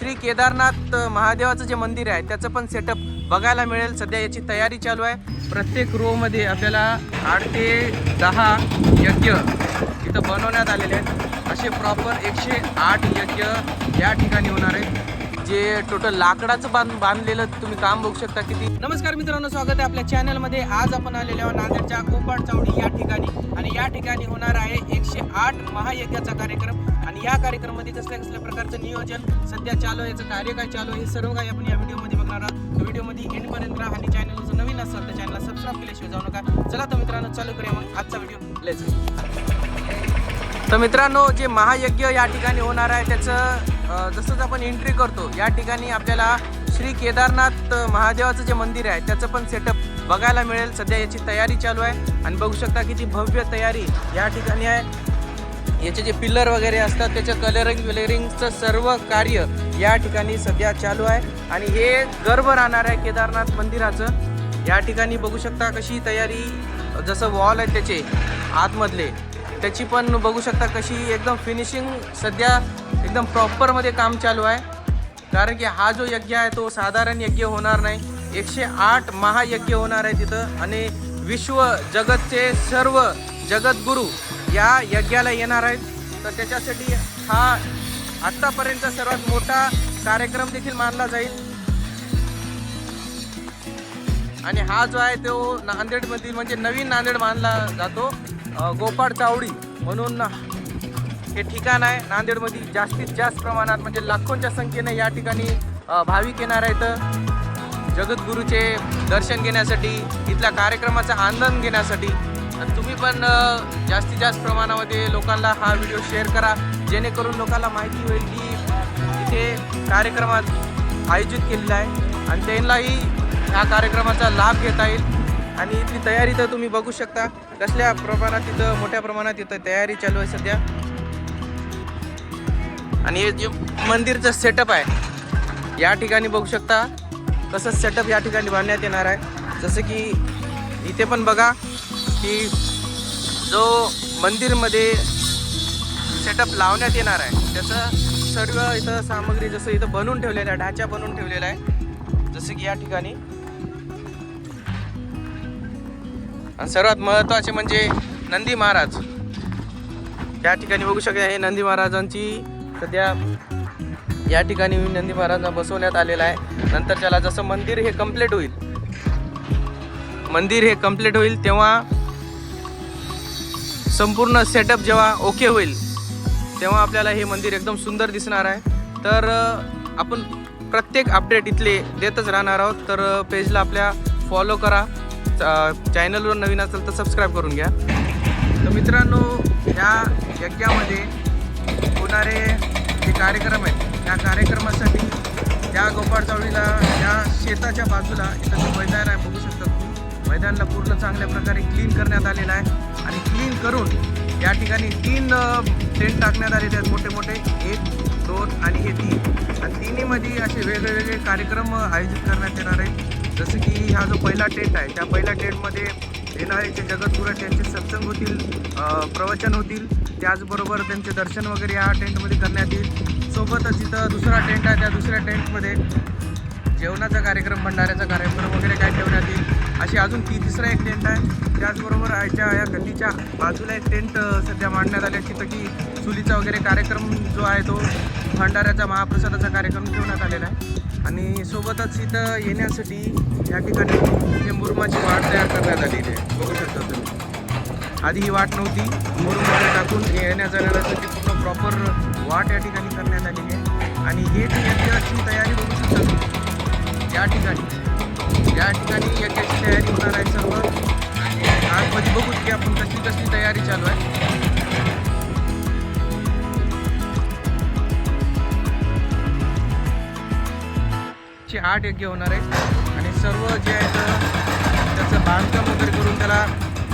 श्री केदारनाथ महादेवाचं जे मंदिर आहे त्याचं पण सेटअप बघायला मिळेल. सध्या याची तयारी चालू आहे. प्रत्येक रोमध्ये आपल्याला आठ ते दहा यज्ञ इथं बनवण्यात आलेले आहेत. असे प्रॉपर एकशे आठ यज्ञ या ठिकाणी होणार आहेत. जे टोटल लाकडाचं बांध बांधलेलं तुम्ही काम बघू शकता किती. नमस्कार मित्रांनो स्वागत आहे आपल्या चॅनलमध्ये आज आपण आलेलो आहोत नांदेडच्या कोपाड चावडी या ठिकाणी. आणि या ठिकाणी होणार आहे एकशे आठ महायज्ञाचा कार्यक्रम. आणि या कार्यक्रमामध्ये कसल्या कसल्या प्रकारचं नियोजन? सध्या चालू आहे याचं कार्य काय चालू आहे हे सर्व काही आपण या व्हिडिओमध्ये बघणार आहोत. व्हिडिओमध्ये एंडपर्यंत राहा आणि चॅनल जर नवीन असेल तर चॅनलला सबस्क्राईब केल्याशिवाय जाऊ नका. चला तर मित्रांनो चालू करूया मग आजचा व्हिडिओ. लेच तर मित्रांनो जे महायज्ञ या ठिकाणी होणार आहे त्याचं जसंच आपण एंट्री करतो या ठिकाणी आपल्याला श्री केदारनाथ महादेवाचं जे मंदिर आहे त्याचं पण सेटअप बघायला मिळेल. सध्या याची तयारी चालू आहे. आणि बघू शकता किती भव्य तयारी या ठिकाणी आहे. याचे जे पिल्लर वगैरे असतात त्याचं कलरिंग विलरिंगचं सर्व कार्य या ठिकाणी सध्या चालू आहे. आणि हे गर्भ राहणार आहे केदारनाथ मंदिराचं. या ठिकाणी बघू शकता कशी तयारी जसं वॉल आहे त्याचे आतमधले. त्याची पण बघू शकता कशी एकदम फिनिशिंग सध्या एकदम प्रॉपरमध्ये काम चालू आहे. कारण की हा जो यज्ञ आहे तो साधारण यज्ञ होणार नाही. एकशे आठ महायज्ञ होणार आहे तिथं आणि विश्व जगतचे सर्व जगद्गुरू या यज्ञाला येणार आहेत. तर त्याच्यासाठी हा आत्तापर्यंतचा सर्वात मोठा कार्यक्रम देखील मानला जाईल. आणि हा जो आहे तो नांदेडमधील म्हणजे नवीन नांदेड मानला जातो. गोपाळ चावडी म्हणून हे ठिकाण आहे. नांदेडमध्ये जास्तीत जास्त प्रमाणात म्हणजे लाखोंच्या संख्येने या ठिकाणी भाविक येणार आहेत. जगद्गुरूचे दर्शन घेण्यासाठी इथल्या कार्यक्रमाचा आनंद घेण्यासाठी. आणि तुम्ही पण जास्तीत जास्त प्रमाणामध्ये लोकांना हा व्हिडिओ शेअर करा. जेणेकरून लोकांना माहिती होईल की इथे कार्यक्रमात आयोजित केलेला आहे. आणि त्यांनाही ह्या कार्यक्रमाचा लाभ घेता येईल. आणि इथली तयारी तर तुम्ही बघू शकता. कसल्या प्रमाणात इथं मोठ्या प्रमाणात इथं तयारी चालू आहे सध्या. आणि हे जे मंदिरचं सेटअप आहे या ठिकाणी बघू शकता. तसंच सेटअप या ठिकाणी बांधण्यात येणार आहे. जसं की इथे पण बघा की जो मंदिरमध्ये सेटअप लावण्यात येणार आहे त्याचं सर्व इथं सामग्री जसं इथं बनवून ठेवलेलं आहे ढाचा बनवून ठेवलेला आहे. जसं की या ठिकाणी आणि सर्वात महत्त्वाचे म्हणजे नंदी महाराज. या ठिकाणी बघू शकता हे नंदी महाराजांची सध्या या ठिकाणी नंदी महाराजांना बसवण्यात आलेला आहे. नंतर त्याला जसं मंदिर हे कंप्लीट होईल. मंदिर हे कंप्लीट होईल तेव्हा संपूर्ण सेटअप जेव्हा ओके होईल तेव्हा आपल्याला हे मंदिर एकदम सुंदर दिसणार आहे. तर आपण प्रत्येक अपडेट इथले देतच राहणार आहोत. तर पेजला आपल्या फॉलो करा. चॅनलवर नवीन असेल तर सबस्क्राईब करून घ्या. तर मित्रांनो या यज्ञामध्ये होणारे जे कार्यक्रम आहेत त्या कार्यक्रमासाठी त्या गोपाळ चावडीला या शेताच्या बाजूला इथं जे मैदान आहे बघू शकतो मैदानाला मैदानला पूर्ण चांगल्या प्रकारे क्लीन करण्यात आलेलं आहे. आणि क्लीन करून या ठिकाणी तीन टेंट टाकण्यात आलेले आहेत मोठे मोठे एक दोन आणि हे तीन. आणि तिन्हीमध्ये असे वेगळे वेगळे कार्यक्रम आयोजित करण्यात येणार आहेत. जसं की हा जो पहिला टेंट आहे त्या पहिल्या टेंटमध्ये येणारे जे जगद्गुरू त्यांचे सत्संग होतील प्रवचन होतील. त्याचबरोबर त्यांचे दर्शन वगैरे या टेंटमध्ये करण्यात येईल. सोबतच इथं दुसरा टेंट आहे त्या दुसऱ्या टेंटमध्ये जेवणाचा कार्यक्रम भंडाऱ्याचा कार्यक्रम वगैरे काय ठेवण्यात येईल. अशी अजून ती तिसरा एक टेंट आहे. त्याचबरोबर याच्या या गल्लीच्या बाजूला एक टेंट सध्या मांडण्यात आले तिथं की चुलीचा वगैरे कार्यक्रम जो आहे तो भंडाऱ्याचा महाप्रसादाचा कार्यक्रम ठेवण्यात आलेला आहे. आणि सोबतच इथं येण्यासाठी या ठिकाणी हे मुरुमाची वाट तयार करण्यात आलेली आहे. बघू शकता तुम्ही. आधी ही वाट नव्हती. मुरुम टाकून येण्या जाण्यासाठी पूर्ण प्रॉपर वाट या ठिकाणी करण्यात आलेली आहे. आणि हे ठिकाणची यज्ञाची तयारी बघू शकता तुम्ही या ठिकाणी या ठिकाणी यज्ञाची तयारी होणार आहे. सर्व आतमध्ये बघू की आपण कसली कसली तयारी चालू आहे. ची आठ यज्ञ होणार आहे आणि सर्व जे आहे त्याचं बांधकाम वगैरे करून त्याला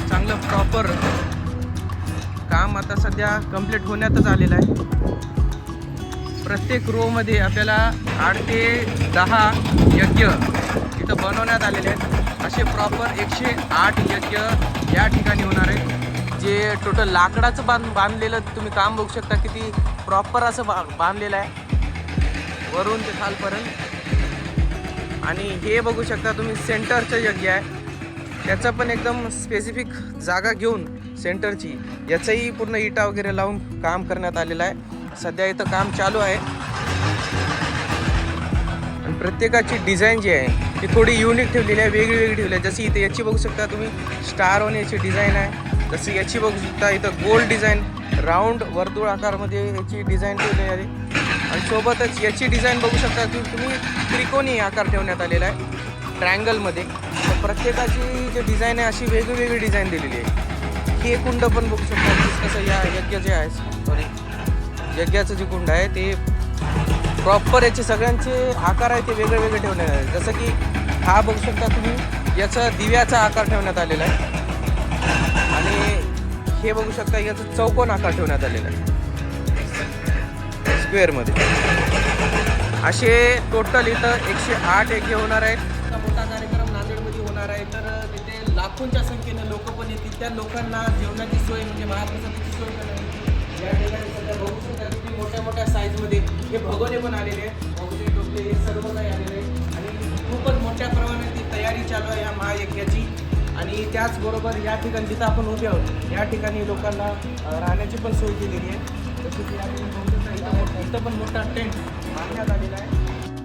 चांगलं प्रॉपर काम आता सध्या कंप्लीट होण्यातच आलेलं आहे. प्रत्येक रोमध्ये आपल्याला आठ ते दहा यज्ञ इथं बनवण्यात आलेले आहेत. असे प्रॉपर एकशे आठ यज्ञ या ठिकाणी होणार आहेत. जे टोटल लाकडाचं बांध बांधलेलं तुम्ही काम बघू शकता किती प्रॉपर असं बा बांधलेलं आहे. वरून ते खालपर्यंत. आणि हे बघू शकता तुम्ही सेंटरचं यज्ञ आहे. त्याचं पण एकदम स्पेसिफिक जागा घेऊन सेंटरची याचंही पूर्ण इटा वगैरे लावून काम करण्यात आलेलं आहे. सध्या इथं काम चालू आहे. आणि प्रत्येकाची डिझाईन जी आहे ती थोडी युनिक ठेवलेली आहे वेगळी वेगळी ठेवली आहे. जशी इथे याची बघू शकता तुम्ही स्टार याची डिझाईन आहे. तशी याची बघू शकता इथं गोल्ड डिझाईन राऊंड वर्तुळ आकारमध्ये याची डिझाईन ठेवली आहे. आणि सोबतच याची डिझाईन बघू शकता की तुम्ही त्रिकोणी आकार ठेवण्यात आलेला आहे ट्रायंगलमध्ये तर प्रत्येकाची जी डिझाईन आहे अशी वेगळी वेगळी डिझाईन दिलेली आहे. हे कुंड पण बघू शकता कसं या यज्ञ जे आहे सॉरी यज्ञाचं जे कुंड आहे ते प्रॉपर याचे सगळ्यांचे आकार आहे ते वेगळे वेगळे ठेवण्यात आले जसं की हा बघू शकता तुम्ही याचा दिव्याचा आकार ठेवण्यात आलेला आहे. आणि हे बघू शकता याचा चौकोन आकार ठेवण्यात आलेला आहे. स्क्वेअरमध्ये असे टोटल इथं एकशे आठ यज्ञ होणार आहेत. मोठा कार्यक्रम नांदेडमध्ये होणार आहे. तर तिथे लाखोंच्या संख्येने लोक पण येतील. त्या लोकांना जेवणाची सोय म्हणजे महाप्रसादाची सोय या ठिकाणी सध्या बघू शकता किती मोठ्या मोठ्या साईजमध्ये हे भगोले पण आलेले आहेत भगोने टोपले हे सर्व काही आलेले आहे आणि खूपच मोठ्या प्रमाणात ती तयारी चालू आहे या महायज्ञाची आणि त्याचबरोबर या ठिकाणी जिथं आपण उभे आहोत या ठिकाणी लोकांना राहण्याची पण सोय केलेली आहे जसं या ठिकाणी इथं पण मोठा टेंट बांधण्यात आलेला आहे